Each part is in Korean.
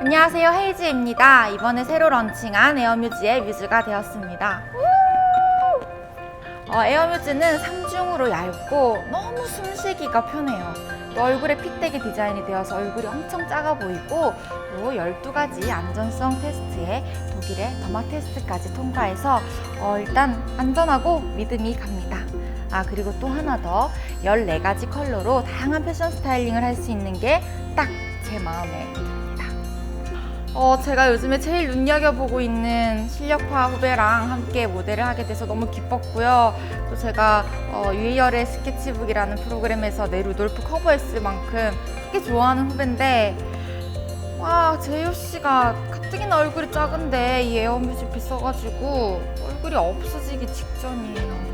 안녕하세요 헤이즈입니다. 이번에 새로 런칭한 에어뮤즈의 뮤즈가 되었습니다. 어, 에어뮤즈는 3중으로 얇고 너무 숨쉬기가 편해요. 또 얼굴에 핏대기 디자인이 되어서 얼굴이 엄청 작아 보이고 또 12가지 안전성 테스트에 독일의 더마 테스트까지 통과해서 어, 일단 안전하고 믿음이 갑니다. 아 그리고 또 하나 더 14가지 컬러로 다양한 패션 스타일링을 할 수 있는 게 딱 제 마음에. 어, 제가 요즘에 제일 눈여겨보고 있는 실력파 후배랑 함께 모델을 하게 돼서 너무 기뻤고요. 또 제가 어, 유희열의 스케치북이라는 프로그램에서 내 루돌프 커버했을 만큼 되게 좋아하는 후배인데 와 제이홉 씨가 가뜩이나 얼굴이 작은데 이 에어뮤직비 써가지고 얼굴이 없어지기 직전이에요.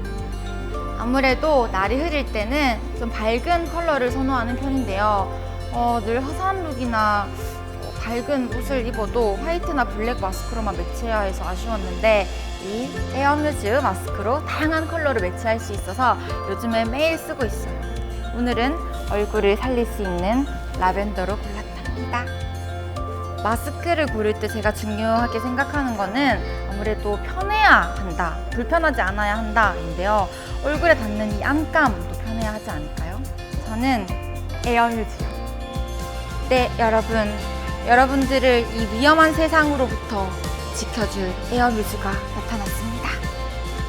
아무래도 날이 흐릴 때는 좀 밝은 컬러를 선호하는 편인데요. 어, 늘 화사한 룩이나 어, 밝은 옷을 입어도 화이트나 블랙 마스크로만 매치해야 해서 아쉬웠는데 이 에어뮤즈 마스크로 다양한 컬러를 매치할 수 있어서 요즘에 매일 쓰고 있어요. 오늘은 얼굴을 살릴 수 있는 라벤더로 골랐답니다. 마스크를 고를 때 제가 중요하게 생각하는 거는 아무래도 편해야 한다, 불편하지 않아야 한다인데요. 얼굴에 닿는 이 안감도 편해야 하지 않을까요? 저는 에어뮤즈요. 네, 여러분. 여러분들을 이 위험한 세상으로부터 지켜줄 에어뮤즈가 나타났습니다.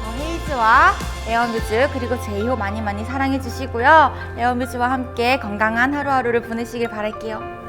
어, 헤이즈와 에어뮤즈 그리고 제이호 많이 많이 사랑해 주시고요. 에어뮤즈와 함께 건강한 하루하루를 보내시길 바랄게요.